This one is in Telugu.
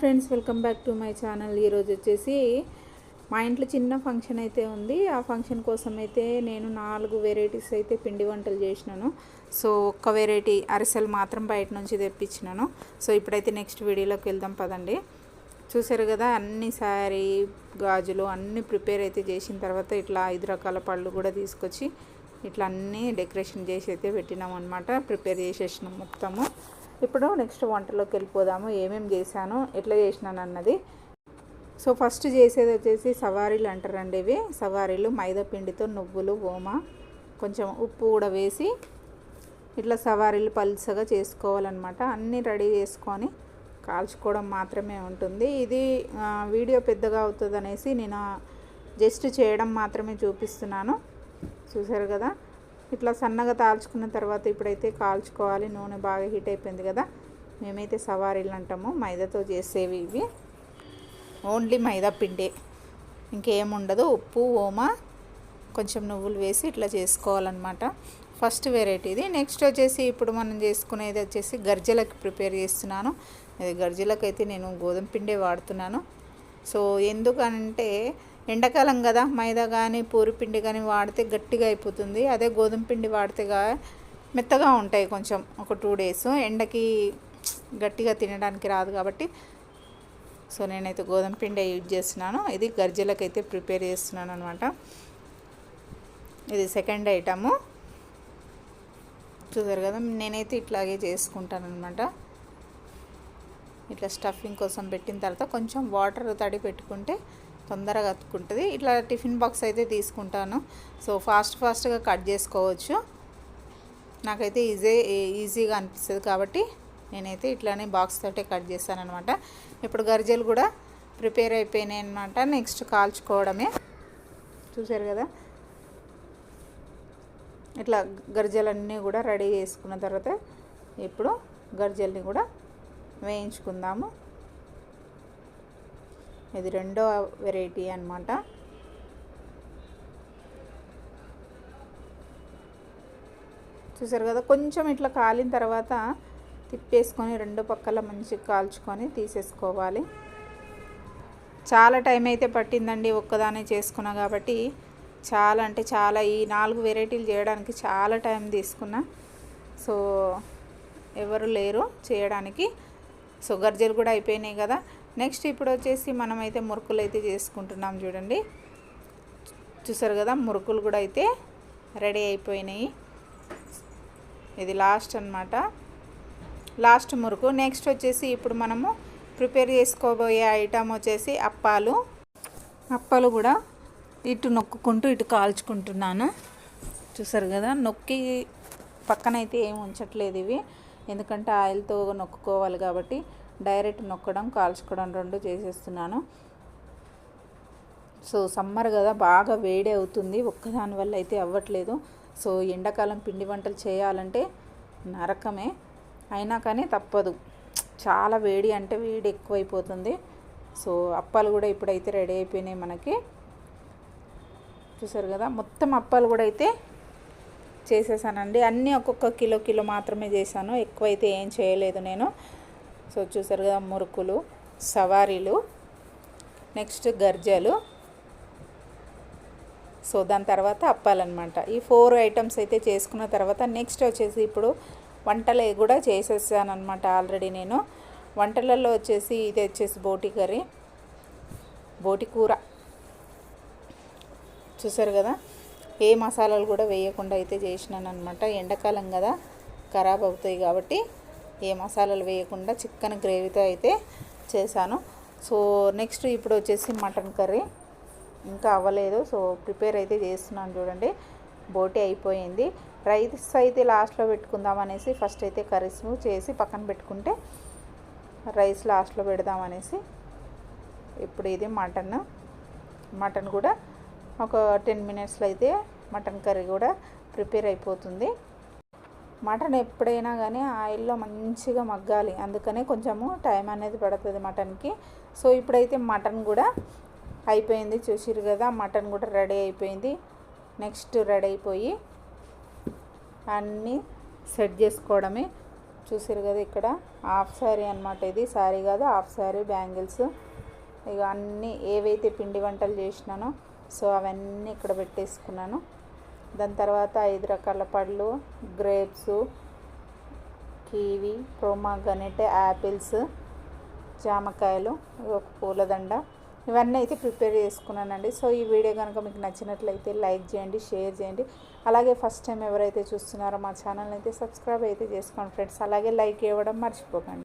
Friends welcome back to my channel. ఈరోజు వచ్చేసి మా ఇంట్లో చిన్న ఫంక్షన్ అయితే ఉంది. ఆ ఫంక్షన్ కోసం అయితే నేను నాలుగు వెరైటీస్ అయితే పిండి వంటలు చేసినాను. సో ఒక్క వెరైటీ అరిసెలు మాత్రం బయట నుంచి తెప్పించినాను. సో ఇప్పుడైతే నెక్స్ట్ వీడియోలోకి వెళ్దాం పదండి. చూసారు కదా అన్ని శారీ గాజులు అన్నీ ప్రిపేర్ అయితే చేసిన తర్వాత ఇట్లా ఐదు రకాల పళ్ళు కూడా తీసుకొచ్చి ఇట్లా అన్నీ డెకరేషన్ చేసి అయితే పెట్టినాం అనమాట ప్రిపేర్ చేసేసినాం మొత్తము. ఇప్పుడు నెక్స్ట్ వంటలోకి వెళ్ళిపోదాము. ఏమేమి చేశాను ఎట్లా చేసినాను అన్నది. సో ఫస్ట్ చేసేది వచ్చేసి సవారీలు అంటారండి ఇవి. సవారీలు మైదా పిండితో నువ్వులు ఓమ కొంచెం ఉప్పు కూడా వేసి ఇట్లా సవారీలు పలుసగా చేసుకోవాలన్నమాట. అన్నీ రెడీ చేసుకొని కాల్చుకోవడం మాత్రమే ఉంటుంది. ఇది వీడియో పెద్దగా అవుతుంది అనేసి నేను జస్ట్ చేయడం మాత్రమే చూపిస్తున్నాను. చూసారు కదా? ఇట్లా సన్నగా తాల్చుకున్న తర్వాత ఇప్పుడైతే కాల్చుకోవాలి. నూనె బాగా హీట్ అయిపోయింది కదా. మేమైతే సవారీలు అంటాము మైదాతో చేసేవి ఇవి. ఓన్లీ మైదా పిండే. ఇంకేముండదు ఉప్పు ఓమ కొంచెం నువ్వులు వేసి ఇట్లా చేసుకోవాలన్నమాట. ఫస్ట్ వెరైటీది. నెక్స్ట్ వచ్చేసి ఇప్పుడు మనం చేసుకునేది వచ్చేసి గర్జలకు ప్రిపేర్ చేస్తున్నాను. అది గర్జలకు అయితే నేను గోధుమ పిండే వాడుతున్నాను. సో ఎందుకంటే ఎండాకాలం కదా మైదా కానీ పూరి పిండి కానీ వాడితే గట్టిగా అయిపోతుంది. అదే గోధుమ పిండి వాడితే మెత్తగా ఉంటాయి కొంచెం ఒక టూ డేస్. ఎండకి గట్టిగా తినడానికి రాదు కాబట్టి. సో నేనైతే గోధుమ పిండి యూజ్ చేస్తున్నాను. ఇది గర్జలకు అయితే ప్రిపేర్ చేస్తున్నాను అనమాట ఇది సెకండ్ ఐటము. చూసారు కదా నేనైతే ఇట్లాగే చేసుకుంటాను అనమాట ఇట్లా స్టఫింగ్ కోసం పెట్టిన తర్వాత కొంచెం వాటర్ తడి పెట్టుకుంటే తొందరగా అతుక్కుంటుంది. ఇట్లా టిఫిన్ బాక్స్ అయితే తీసుకుంటాను. సో ఫాస్ట్ ఫాస్ట్గా కట్ చేసుకోవచ్చు. నాకైతే ఈజీ ఈజీగా అనిపిస్తుంది కాబట్టి నేనైతే ఇట్లానే బాక్స్ తోటే కట్ చేస్తాను అనమాట ఇప్పుడు గరిజలు కూడా ప్రిపేర్ అయిపోయినాయి అనమాట నెక్స్ట్ కాల్చుకోవడమే. చూసారు కదా? ఇట్లా గర్జలన్నీ కూడా రెడీ చేసుకున్న తర్వాత ఇప్పుడు గర్జల్ని కూడా వేయించుకుందాము. ఇది రెండో వెరైటీ అనమాట చూసారు కదా కొంచెం ఇట్లా కాలిన తర్వాత తిప్పేసుకొని రెండు పక్కల మంచిగా కాల్చుకొని తీసేసుకోవాలి. చాలా టైం అయితే పట్టిందండి ఒక్కదానే చేసుకున్నా కాబట్టి. చాలా అంటే చాలా ఈ నాలుగు వెరైటీలు చేయడానికి చాలా టైం తీసుకున్నా. సో ఎవరు లేరు చేయడానికి. సో గర్జలు కూడా అయిపోయినాయి కదా. నెక్స్ట్ ఇప్పుడు వచ్చేసి మనమైతే మురుకులు అయితే చేసుకుంటున్నాం చూడండి. చూసారు కదా మురుకులు కూడా అయితే రెడీ అయిపోయినాయి. ఇది లాస్ట్ అన్నమాట. లాస్ట్ మురుకు. నెక్స్ట్ వచ్చేసి ఇప్పుడు మనము ప్రిపేర్ చేసుకోబోయే ఐటమ్ వచ్చేసి అప్పాలు. అప్పాలు కూడా ఇటు నొక్కుకుంటూ ఇటు కాల్చుకుంటున్నాను. చూసారు కదా నొక్కి పక్కన అయితే ఏం ఉంచట్లేదు ఇవి. ఎందుకంటే ఆయిల్తో నొక్కుకోవాలి కాబట్టి డైరెక్ట్ నొక్కడం కాల్చుకోవడం రెండు చేసేస్తున్నాను. సో సమ్మర్ కదా బాగా వేడి అవుతుంది. ఒక్కదాని వల్ల అయితే అవ్వట్లేదు. సో ఎండాకాలం పిండి వంటలు చేయాలంటే నరకమే. అయినా కానీ తప్పదు. చాలా వేడి అంటే వేడి ఎక్కువైపోతుంది. సో అప్పాలు కూడా ఇప్పుడైతే రెడీ అయిపోయినాయి మనకి. చూసారు కదా మొత్తం అప్పాలు కూడా అయితే చేసేసానండి. అన్నీ ఒక్కొక్క కిలో కిలో మాత్రమే చేశాను. ఎక్కువైతే ఏం చేయలేదు నేను. సో చూసారు కదా మురుకులు సవారీలు నెక్స్ట్ గర్జలు. సో దాని తర్వాత అప్పాలన్నమాట. ఈ ఫోర్ ఐటమ్స్ అయితే చేసుకున్న తర్వాత నెక్స్ట్ వచ్చేసి ఇప్పుడు వంటలు కూడా చేసేసానమాట ఆల్రెడీ నేను. వంటలలో వచ్చేసి ఇది వచ్చేసి బోటి కర్రీ బోటి కూర. చూసారు కదా ఏ మసాలాలు కూడా వేయకుండా అయితే చేసినాను అనమాట ఎండాకాలం కదా ఖరాబ్ అవుతాయి కాబట్టి ఏ మసాలాలు వేయకుండా చికెన్ గ్రేవీతో అయితే చేశాను. సో నెక్స్ట్ ఇప్పుడు వచ్చేసి మటన్ కర్రీ. ఇంకా అవ్వలేదు. సో ప్రిపేర్ అయితే చేస్తున్నాను చూడండి. బోటి అయిపోయింది. రైస్ అయితే లాస్ట్లో పెట్టుకుందాం అనేసి ఫస్ట్ అయితే కర్రీస్ చేసి పక్కన పెట్టుకుంటే రైస్ లాస్ట్లో పెడదాం అనేసి ఇప్పుడు ఇది మటన్. మటన్ కూడా ఒక టెన్ మినిట్స్లో అయితే మటన్ కర్రీ కూడా ప్రిపేర్ అయిపోతుంది. మటన్ ఎప్పుడైనా కానీ ఆయిల్లో మంచిగా మగ్గాలి. అందుకనే కొంచెము టైం అనేది పడుతుంది మటన్కి. సో ఇప్పుడైతే మటన్ కూడా అయిపోయింది. చూసిరు కదా మటన్ కూడా రెడీ అయిపోయింది. నెక్స్ట్ రెడీ అయిపోయి అన్నీ సెట్ చేసుకోవడమే. చూసారు కదా ఇక్కడ హాఫ్ శారీ అనమాట ఇది. శారీ కాదు హాఫ్ శారీ బ్యాంగిల్స్. ఇక అన్నీ ఏవైతే పిండి వంటలు చేసినానో సో అవన్నీ ఇక్కడ పెట్టేసుకున్నాను. దాని తర్వాత ఐదు రకాల పళ్ళు గ్రేప్స్ కీవి ప్రోమాగనెట్ యాపిల్స్ జామకాయలు ఒక పూలదండ. ఇవన్నీ అయితే ప్రిపేర్ చేసుకున్నానండి. సో ఈ వీడియో కనుక మీకు నచ్చినట్లయితే లైక్ చేయండి షేర్ చేయండి. అలాగే ఫస్ట్ టైం ఎవరైతే చూస్తున్నారో మా ఛానల్ అయితే సబ్స్క్రైబ్ అయితే చేసుకోండి ఫ్రెండ్స్. అలాగే లైక్ ఇవ్వడం మర్చిపోకండి.